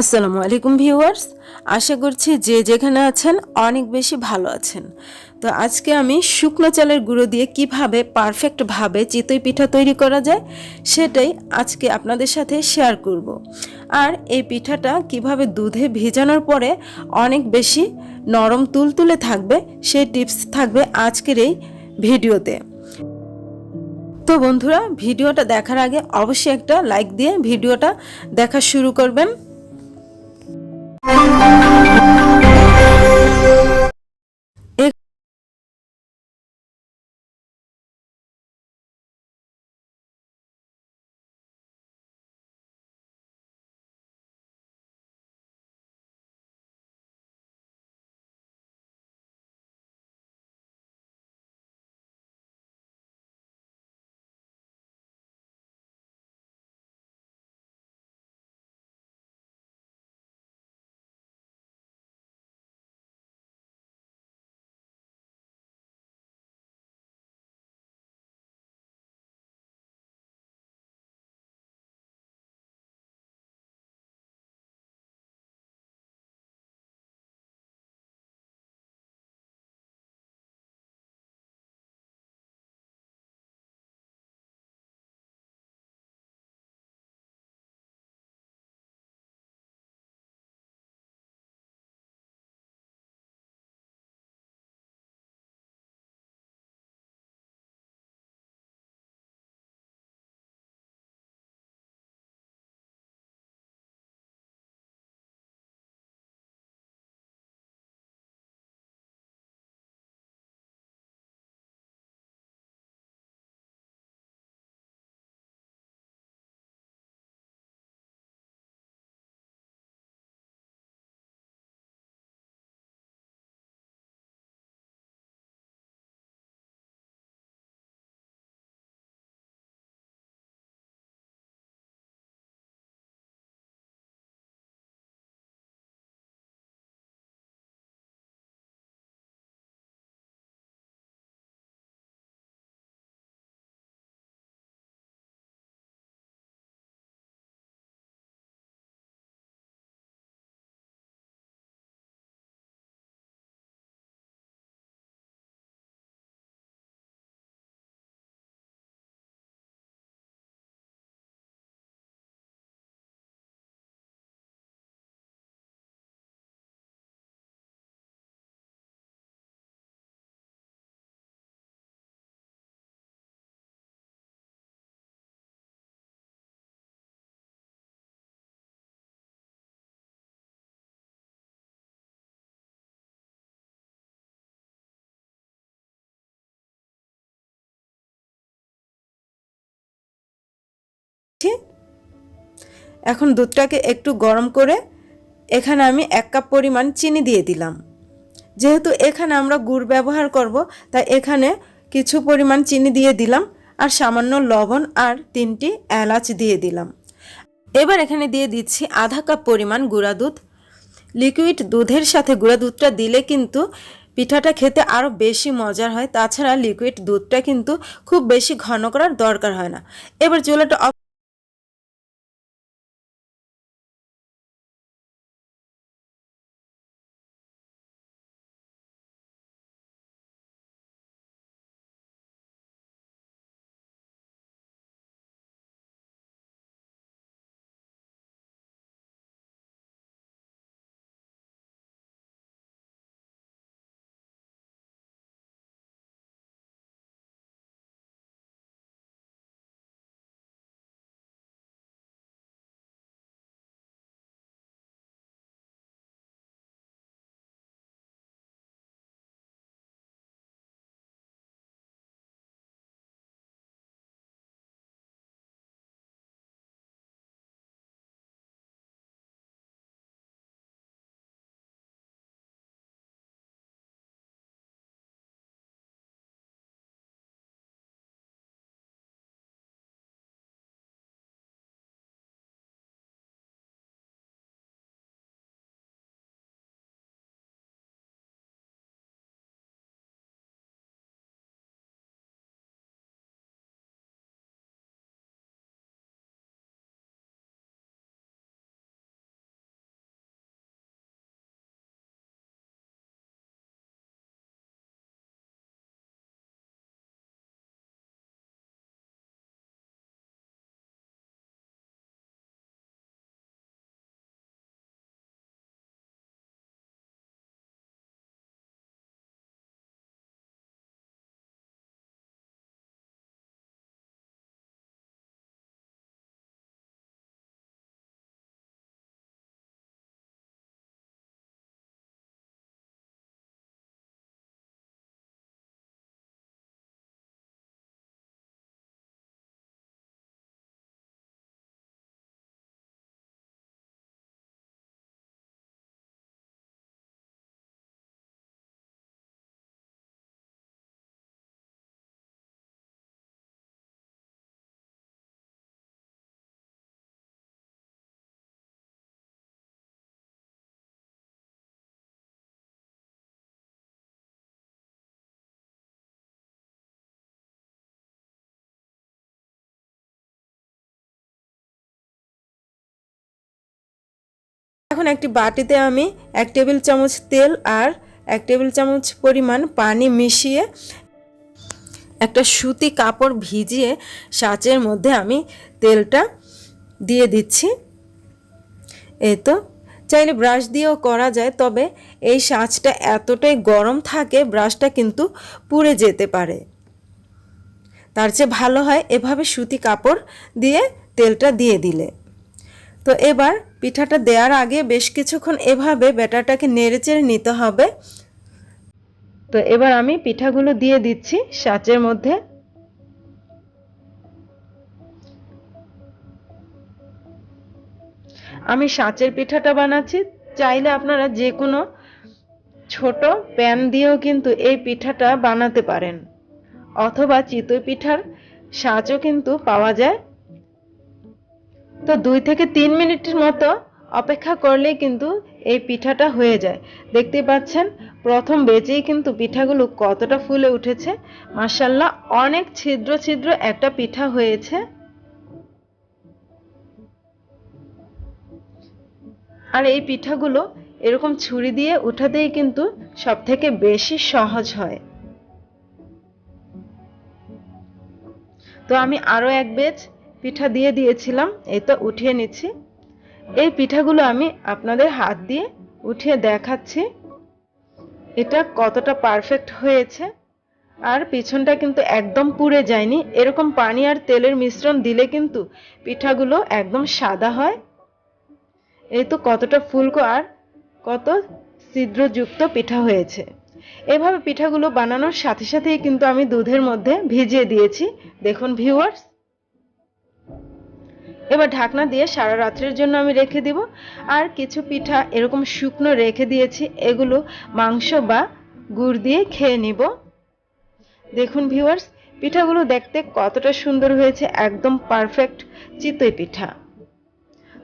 আসসালামু আলাইকুম ভিউয়ার্স, আশা করছি যে যেখানে আছেন অনেক বেশি ভালো আছেন। তো আজকে আমি শুকনো চালের গুঁড়ো দিয়ে কীভাবে পারফেক্টভাবে চিতই পিঠা তৈরি করা যায়, সেটাই আজকে আপনাদের সাথে শেয়ার করব। আর এই পিঠাটা কীভাবে দুধে ভেজানোর পরে অনেক বেশি নরম তুলতুলে থাকবে, সেই টিপস থাকবে আজকের এই ভিডিওতে। তো বন্ধুরা, ভিডিওটা দেখার আগে অবশ্যই একটা লাইক দিয়ে ভিডিওটা দেখা শুরু করবেন। Música এখন দুধটাকে একটু গরম করে এখানে আমি এক কাপ পরিমাণ চিনি দিয়ে দিলাম। যেহেতু এখানে আমরা গুড় ব্যবহার করব, তাই এখানে কিছু পরিমাণ চিনি দিয়ে দিলাম আর সামান্য লবণ আর তিনটি এলাচ দিয়ে দিলাম। এবার এখানে দিয়ে দিচ্ছি আধা কাপ পরিমাণ গুঁড়া দুধ। লিকুইড দুধের সাথে গুঁড়া দুধটা দিলে কিন্তু পিঠাটা খেতে আরও বেশি মজার হয়। তাছাড়া লিকুইড দুধটা কিন্তু খুব বেশি ঘন করার দরকার হয় না। এবার চুলাটা এখন একটি বাটিতে আমি এক টেবিল চামচ তেল আর এক টেবিল চামচ পরিমাণ পানি মিশিয়ে একটা সুতি কাপড় ভিজিয়ে সাঁচের মধ্যে আমি তেলটা দিয়ে দিচ্ছি। এই তো, চাইলে ব্রাশ দিয়েও করা যায়, তবে এই সাঁচটা এতটাই গরম থাকে, ব্রাশটা কিন্তু পুড়ে যেতে পারে। তার চেয়ে ভালো হয় এভাবে সুতি কাপড় দিয়ে তেলটা দিয়ে দিলে। তো এবার পিঠাটা দেওয়ার আগে বেশ কিছুক্ষণ এভাবে ব্যাটারটাকে নেড়েচেড়ে নিতে হবে। তো এবার আমি পিঠাগুলো দিয়ে দিচ্ছি সাঁচের মধ্যে। আমি সাঁচের পিঠাটা বানাচ্ছি। চাইলে আপনারা যে কোনো ছোট প্যান দিয়েও কিন্তু এই পিঠাটা বানাতে পারেন। অথবা চিতই পিঠার সাঁচও কিন্তু পাওয়া যায়। তো দুই থেকে তিন মিনিটের মতো অপেক্ষা করলেই কিন্তু এই পিঠাটা হয়ে যায়। দেখতে পাচ্ছেন, প্রথম বেজেই কিন্তু পিঠাগুলো কতটা ফুলে উঠেছে। মাসাল্লাহ অনেক ছিদ্র ছিদ্র একটা পিঠা হয়েছে। আর এই পিঠাগুলো এরকম ছুরি দিয়ে উঠাতেই কিন্তু সব থেকে বেশি সহজ হয়। তো আমি আরও এক বেজ পিঠা দিয়ে দিয়েছিলাম তো উঠিয়ে নিচ্ছি। এই পিঠাগুলো আমি আপনাদের হাত দিয়ে উঠিয়ে দেখাচ্ছি। এটা কতটা পারফেক্ট হয়েছে। আর পিছনটা কিন্তু একদম পুড়ে যায়নি। এরকম পানি আর তেলের মিশ্রণ দিলে কিন্তু পিঠাগুলো একদম সাদা হয়। এই তো কতটা ফুলকো আর কত ছিদ্রযুক্ত পিঠা হয়েছে। এভাবে পিঠাগুলো বানানোর সাথে সাথেই কিন্তু আমি দুধের মধ্যে ভিজিয়ে দিয়েছি। দেখুন ভিউয়ার্স এবার ঢাকনা দিয়ে সারা রাত্রের জন্য আমি রেখে দিব। আর কিছু পিঠা এরকম শুকনো রেখে দিয়েছি, এগুলো মাংস বা গুড় দিয়ে খেয়ে নিব। দেখুন ভিউয়ার্স পিঠাগুলো দেখতে কতটা সুন্দর হয়েছে, একদম পারফেক্ট চিতই পিঠা।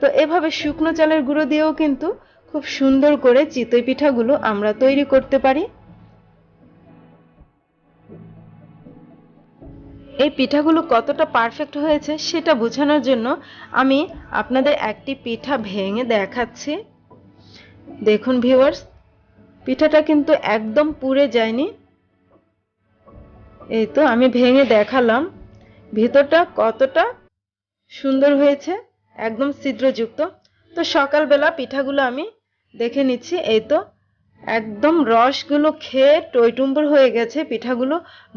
তো এভাবে শুকনো চালের গুঁড়ো দিয়েও কিন্তু খুব সুন্দর করে চিতই পিঠাগুলো আমরা তৈরি করতে পারি। এই পিঠাগুলো কতটা পারফেক্ট হয়েছে সেটা বোঝানোর জন্য আমি আপনাদের একটি পিঠা ভেঙে দেখাচ্ছি। দেখুন ভিউয়ার্স পিঠাটা কিন্তু একদম পুড়ে যায়নি। এই তো আমি ভেঙে দেখালাম। ভিতরটা কতটা সুন্দর হয়েছে, একদম ছিদ্রযুক্ত। তো সকালবেলা পিঠাগুলো আমি দেখে নিচ্ছি। এই তো একদম রসগুলো খেয়ে টইটুম্বর হয়ে গেছে, পিঠাগুলো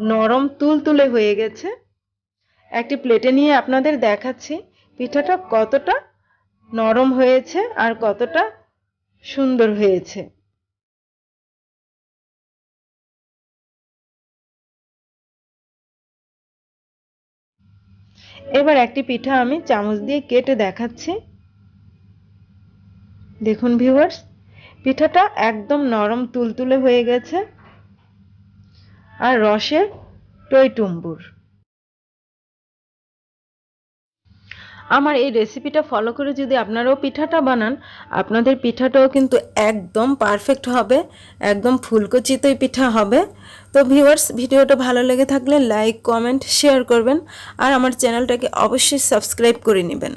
নরম তুলতুলে হয়ে গেছে। একটি প্লেটে নিয়ে আপনাদের দেখাচ্ছি, পিঠাটা কতটা নরম হয়েছে আর কতটা সুন্দর হয়েছে। এবার একটি পিঠা আমি চামচ দিয়ে কেটে দেখাচ্ছি। দেখুন ভিউয়ার্স পিঠাটা একদম নরম তুলতুলে হয়ে গেছে। আর রসে টইটুম্বুর আমার এই রেসিপিটা ফলো করে যদি আপনারাও পিঠাটা বানান, আপনাদের পিঠাটাও কিন্তু একদম পারফেক্ট হবে, একদম ফুলকো চিতই পিঠা হবে। তো ভিউয়ার্স ভিডিওটা ভালো লেগে থাকলে লাইক কমেন্ট শেয়ার করবেন আর আমার চ্যানেলটাকে অবশ্যই সাবস্ক্রাইব করে নেবেন।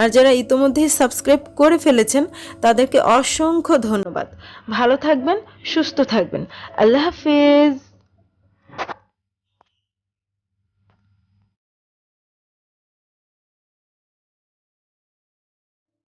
আর যারা ইতোমধ্যেই সাবস্ক্রাইব করে ফেলেছেন, তাদেরকে অসংখ্য ধন্যবাদ। ভালো থাকবেন, সুস্থ থাকবেন। আল্লাহ হাফিজ।